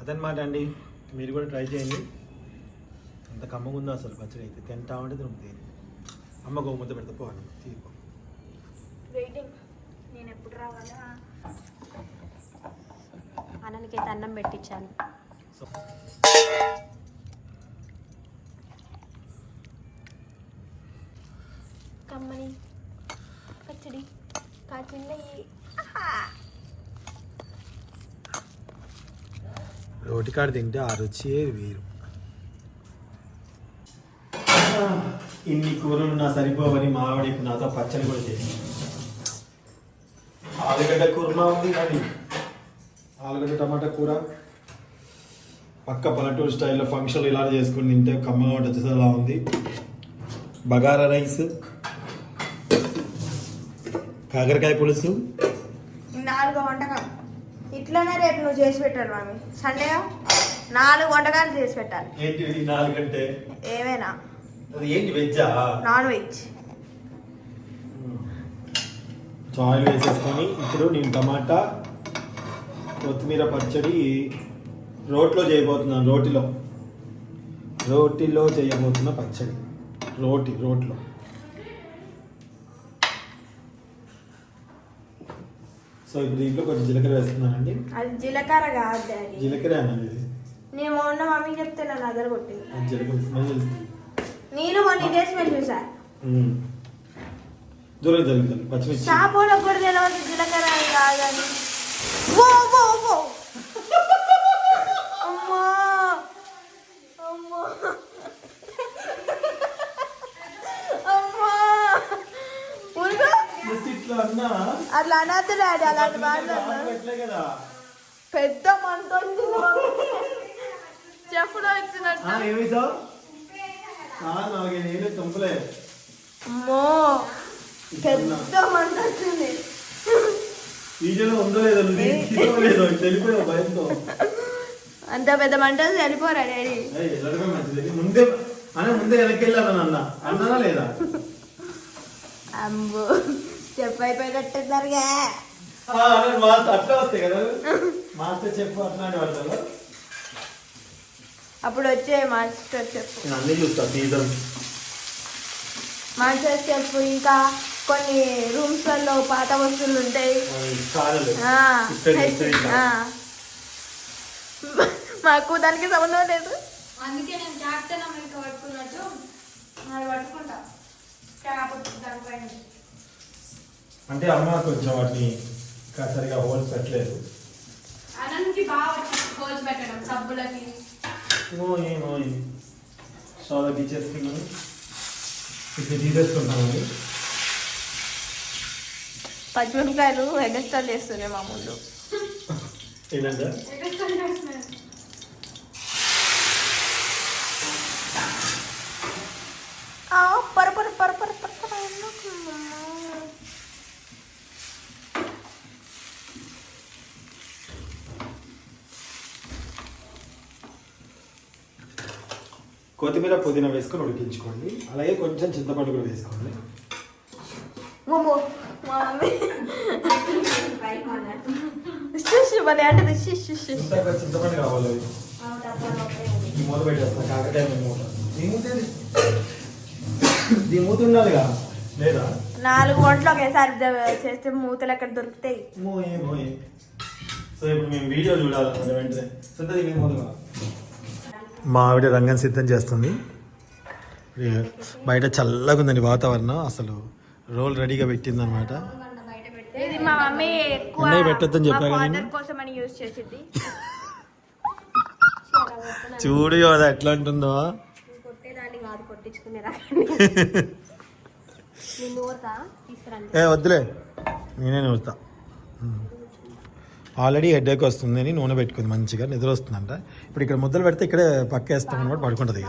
అదనమాట అండి. మీరు కూడా ట్రై చేయండి. అంత కమ్మగా ఉందో అసలు పచ్చడి అయితే? తింటా ఉంటే తిరుగుతుంది అమ్మ గో ముద్ద పెడతా పోవాలి తీపో వెయిటింగ్ నేను ఎప్పుడు రావాలా? అన్ననికైతే అన్నం పెట్టించాను. కమ్మని పచ్చడి కాచిందయ్యి రోటి కాడ తింటే ఆ రుచి వేరు. ఇన్ని కూరలు నా సరిపోవని మావిడ నాతో పచ్చడి కూడా చేసి ఆలుగడ్డ కుర్మా ఉంది కానీ ఆలుగడ్డ టమాటా కూర పక్క పల్లెటూరు స్టైల్లో ఫంక్షన్లు ఇలా చేసుకుని తింటే కమ్మగా ఉంటుంది వచ్చేసి అలా ఉంది. బగారా రైస్ కాకరకాయ పులుసు. నాలుగు వంటకాలు ఇట్లనే రేపు నువ్వు చేసి పెట్టాలి మమ్మీ. సండే నాలుగు వంటకాలు చేసి పెట్టాలి. ఏంటి నాలుగంటే ఏమైనా ఏంటి వెజ్జా? Non veg. ఆయిల్ వేసేసుకొని ఇప్పుడు నేను టమాటా కొత్తిమీర పచ్చడి రోట్లో చేయబోతున్నాను రోటిలో. రోటిలో చేయబోతున్న పచ్చడి. రోటి రోట్లో. సో ఇప్పుడు దీంట్లో కొంచెం జీలకర్ర వేస్తున్నానండి. అది జీలకర్ర కాదు డాడీ. జీలకర్ర అన్నది ఇది. నేను మొన్న మమ్మీ చెప్తే నన్ను అదర కొట్టింది అది జీలకర్ర స్మెల్ తెలుస్తుంది నేను మొన్న ఇదే స్మెల్ చూసా. మ్మ్. దూరం జరుగుతుంది పచ్చిమిర్చి. షాపులకు కూడా తెలియదు జీలకర్ర అని కాదని. ఓ ఓ ఓ అమ్మా అమ్మా అమ్మా ఊరుకో. జస్ట్ ఇట్లా అన్నా అట్లా అనద్దు డాడీ అలాంటి మాటలు అన్నా. పెట్టలే కదా? పెద్ద మంట చెప్పులో ఇచ్చినట్టు. పెద్ద మంట వచ్చింది. అంత పెద్ద మంట వెళ్ళిపోరా డాడీ? ముందే ముందే వెనక్కి వెళ్ళాను అన్న అన్నానా లేదా? అమ్మో. చెప్పు అయిపోయినట్టున్నారుగా ఆ, అన్నాడు మాస్టర్ అట్లా వస్తాయి కదా. మాస్టర్ చెప్పు అట్లాంటి అప్పుడు వచ్చే మాస్టర్ చెప్పు. నేను అన్ని చూస్తా సీజన్. మాస్టర్ చెప్పు ఇంకా కొన్ని రూమ్స్లలో పాత వస్తువులు ఉంటాయి. మాకు దానికి సంబంధం లేదు. అందుకే నేను క్యాప్టెన్ అమెరికా పట్టుకున్నట్టు పట్టుకుంటా. దానిపైన అంటే అమ్మ కొంచెం వాటిని ఇంకా సరిగా హోల్స్ పెట్టలేదు. అనంతకి బాగా పెట్టడం సబ్బులకి. సోదా తీసేసుకున్నాను ఇప్పుడు పచ్చిమిరపకాయలు ఎగస్టాల్ చేస్తున్నాయి మా ముందు. ఏంటంటే కొత్తిమీర పుదీనా వేసుకొని ఉడికించుకోండి. అలాగే కొంచెం చింతపండు కూడా వేసుకోండి. చింతపండు కావాలి. మూత పెట్టేస్తా. మూత. మూత మూత ఉండాలిగా? లేదా? నాలుగు వంటలు ఒకేసారి చేస్తే మూతలు ఎక్కడ దొరుకుతాయి? మోయే మోయే. సో ఇప్పుడు మేము వీడియో చూడాలన్నమాట వెంటనే. సిద్ధది మీ మూతగా మా ఆవిడ రంగం సిద్ధం చేస్తుంది. బయట చల్లగా ఉందండి వాతావరణం. అసలు రోల్ రెడీగా పెట్టింది అనమాట ఇది మా మమ్మీ ఎక్కువ అన్నయ్య పెట్టొద్దని చెప్పా కదా చూడు అది ఎట్లా ఉంటుందో. ఏ వద్దులే. నేనే నూరుతా. ఆల్రెడీ హెడ్ఏక్ వస్తుంది అని నూనె పెట్టుకుంది మంచిగా నిద్ర వస్తుందంట. ఇప్పుడు ఇక్కడ ముద్దలు పెడితే ఇక్కడే పక్క వేస్తాం అనమాట పడుకుంటుంది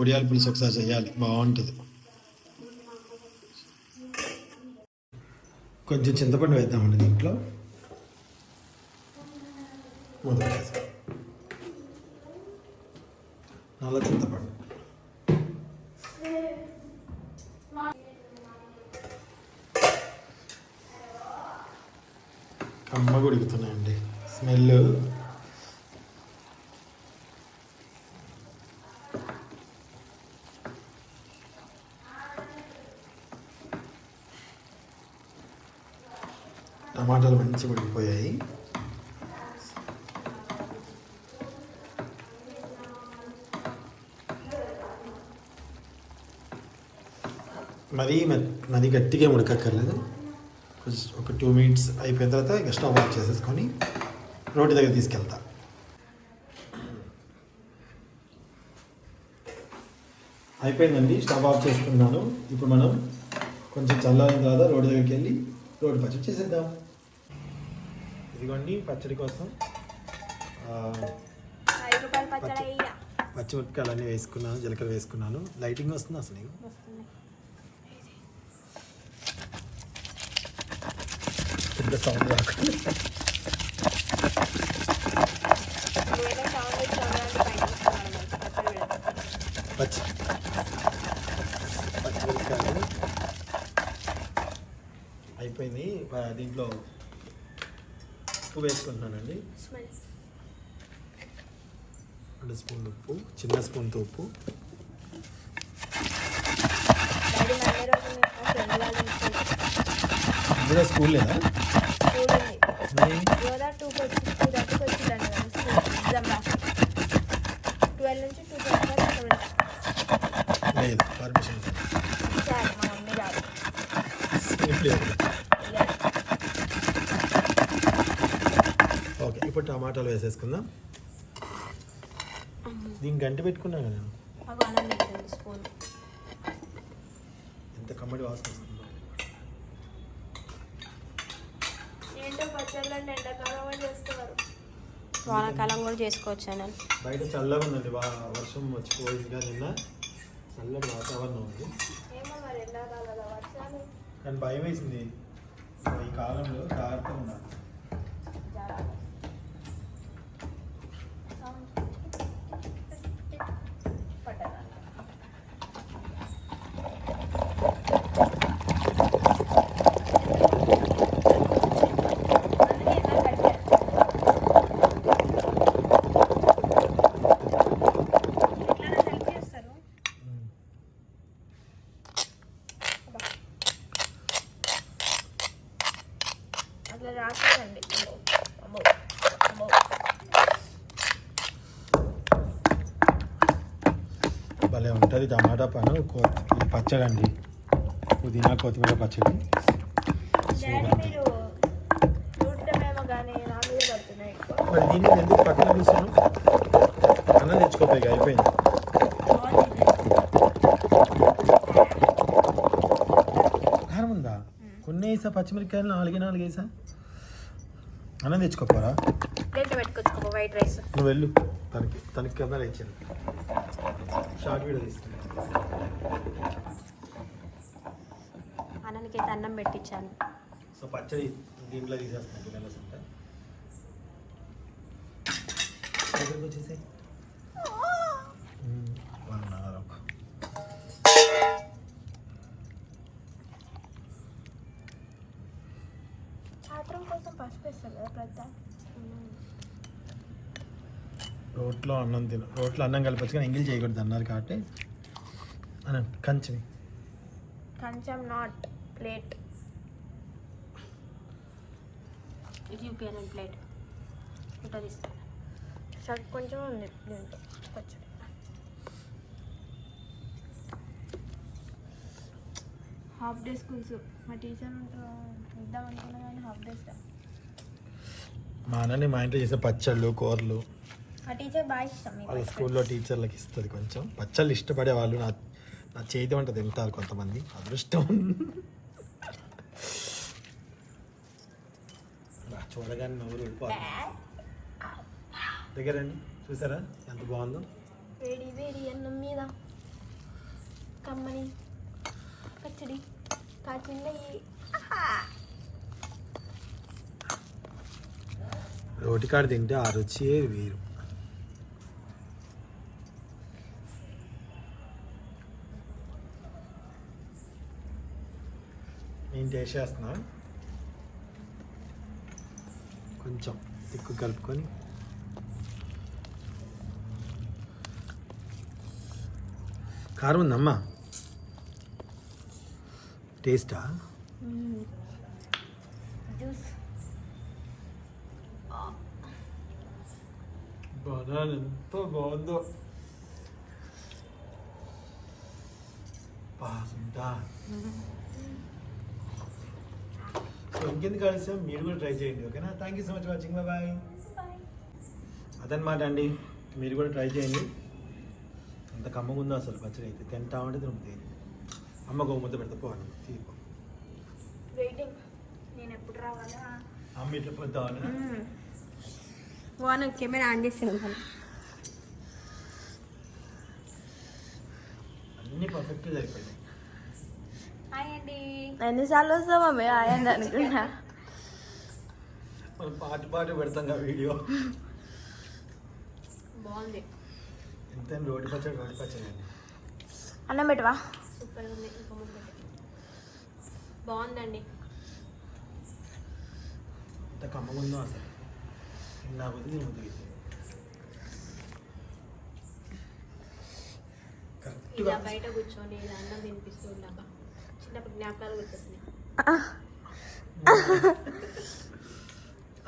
ఒడియాల పులుసు ఒకసారి చేయాలి బాగుంటుంది. కొంచెం చింతపండు వేద్దామండి దీంట్లో. మూత నల్ల చింతపండు. కమ్మ ఉడుకుతున్నాయండి స్మెల్ టమాటాలు మంచిగా ఉడికిపోయాయి. మరీ మె- మరీ గట్టిగా ఉడకక్కర్లేదు. ఒక టూ మినిట్స్ అయిపోయిన తర్వాత ఇక స్టవ్ ఆఫ్ చేసేసుకొని రోటి దగ్గర తీసుకెళ్తా. అయిపోయిందండి స్టవ్ ఆఫ్ చేసుకున్నాను. ఇప్పుడు మనం కొంచెం చల్లారిన తర్వాత రోడ్డు దగ్గరికి వెళ్ళి రోడ్డు పచ్చడి చేసేద్దాం. ఇదిగోండి పచ్చడి కోసం పచ్చిమిరపకాయలు అన్నీ వేసుకున్నాను జీలకర్ర వేసుకున్నాను. లైటింగ్ వస్తుంది అసలు నీకు పెద్ద సౌండ్ రాకుండా నువ్వేదో సౌండ్ వచ్చి చూడడానికి పైకి వస్తున్నాను ఇక్కడ సౌండ్ రాకుండా పచ్చి పచ్చిమిరపకాయలు అయిపోయింది దీంట్లో ఉప్పు వేసుకుంటున్నానండి రెండు స్పూన్ ఉప్పు చిన్న స్పూన్తో ఉప్పు ఇందులో స్కూల్ లేదా యోగా టూకి వచ్చి టూ థర్టీకి వచ్చిందండి ఎగ్జామ్ రాసి ట్వెల్వ్ నుంచి టూ థర్టీ వరకు లేదు పర్మిషన్ మా మమ్మీ. ఓకే ఇప్పుడు టమాటాలు వేసేసుకుందాం. దీన్ని గంట పెట్టుకున్నాను కదా ఎంత కమ్మడి వాసన వస్తుందో ఏంటో పచ్చళ్ళు అంటే ఎండాకాలం అని చేస్తున్నారు వానాకాలం కూడా చేసుకోవచ్చు అని బయట చల్లగా ఉందండి వా వర్షం వచ్చిపోయిందిగా నిన్న? చల్లటి వాతావరణం ఉంది. ఏమో మరి ఎండాకాలం వర్షాలు. కానీ భయం వేసింది ఈ కాలంలో జాగ్రత్తగా ఉండాలి అట్లా రాసేదండి అమ్మో అమ్మో. భలే ఉంటుంది టమాటా పను ఇది పచ్చడి అండి. పుదీనా కొత్తిమీర పచ్చడి. మీరు దీన్ని ఎందుకు పక్కన కూర్చోను అన్నం తెచ్చుకోపోయి అయిపోయింది. కారం ఉందా? కొన్ని వేసా పచ్చిమిరపకాయలు నాలుగే నాలుగు వేసా అన్నం తెచ్చుకోపోరా ప్లేట్ పెట్టుకొచ్చుకో వైట్ రైస్. నువ్వు వెళ్ళు. తనకి తనకి కెమెరా ఇచ్చాను షార్ట్ వీడియో తీసుకున్నా అన్ననికి అయితే అన్నం పెట్టించాను. సో పచ్చడి దీంట్లో తీసేస్తున్నాను గిన్నెల కోసం పసుపు వేస్తారు కదా ప్రతి రోట్లో అన్నం తిన రోట్లో అన్నం కలిపచ్చు కానీ ఎంగిల్ చేయకూడదు అన్నారు కాబట్టి అన్న కంచిని. కొంచెం నాట్ ప్లేట్. ఇది చూపించాను ప్లేట్ తీస్తాను సగ్ కొంచెం ఉంది దీంట్లో పచ్చడి హాఫ్ డే స్కూల్స్ మా టీచర్ ఇద్దాం అనుకున్నా కానీ హాఫ్ డే ఇస్తాం మా అన్నని మా ఇంట్లో చేసే పచ్చళ్ళు కూరలు. మా టీచర్ బాగా ఇష్టం వాళ్ళ. స్కూల్లో టీచర్లకి ఇస్తుంది కొంచెం. పచ్చళ్ళు ఇష్టపడే వాళ్ళు నా నా చేతి వంట తింటారు కొంతమంది. అదృష్టం. చూడగానే నవ్వులు. దగ్గరండి చూసారా? ఎంత బాగుందో? వేడి వేడి అన్నం మీద. కమ్మని. పచ్చడి. కాచింద రోటికాడ తింటే ఆ రుచి వేరు. నేను చేసేస్తున్నా. కొంచెం ఎక్కువ కలుపుకొని. కారం ఉందమ్మా. టేస్టా? జ్యూస్. బనానా ఎంత బాగుందో. బాగుందా? ఇంకెందుకు ఆలస్యం? మీరు కూడా ట్రై చేయండి ఓకేనా? Thank you so much watching bye bye అదనమాట అండి మీరు కూడా ట్రై చేయండి. అంత కమ్మగా ఉందో అసలు పచ్చడి అయితే. తింటా ఉంటే తిరుగుతుంది అమ్మ గో ముద్ద పెడతా పోను తీపో వెయిటింగ్ నేను ఎప్పుడు రావాలా? అమ్మ ఇట్లా పోతావని వాన కెమెరా ఆన్ చేసింది అన్నీ హాయ్ అండి ఎన్నిసార్లు వస్తావు మమ్మీ ఆయన అనుకున్నా మనం పాటు పాటు పెడతాం వీడియో. బాగుంది. ఎంత రోడ్డు పచ్చడి రోడ్డు పచ్చడి అండి. అన్నం పెట్టవా? సూపర్ ఉంది ఇంకా ముందు బాగుందండి. ఎంత కమ్మగా ఉందో అసలు నా బుద్ధి నీ ముద్దు ఇలా బయట కూర్చొని ఇలా అన్నం తినిపిస్తూ ఉండబ్బా చిన్నప్పుడు జ్ఞాపకాలు గుర్తొస్తున్నాయి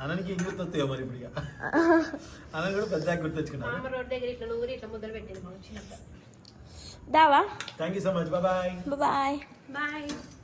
అన్నకి ఏం గుర్తొస్తాయో మరి ఇప్పుడు అన్న కూడా పెద్ద గుర్తొచ్చుకున్నాను మామ రోడ్ దగ్గర ఇట్లా నూరి ఇట్లా ముద్దలు పెట్టింది చిన్నప్పుడు. Dawa. Thank you so much. Bye bye. Bye bye. Bye.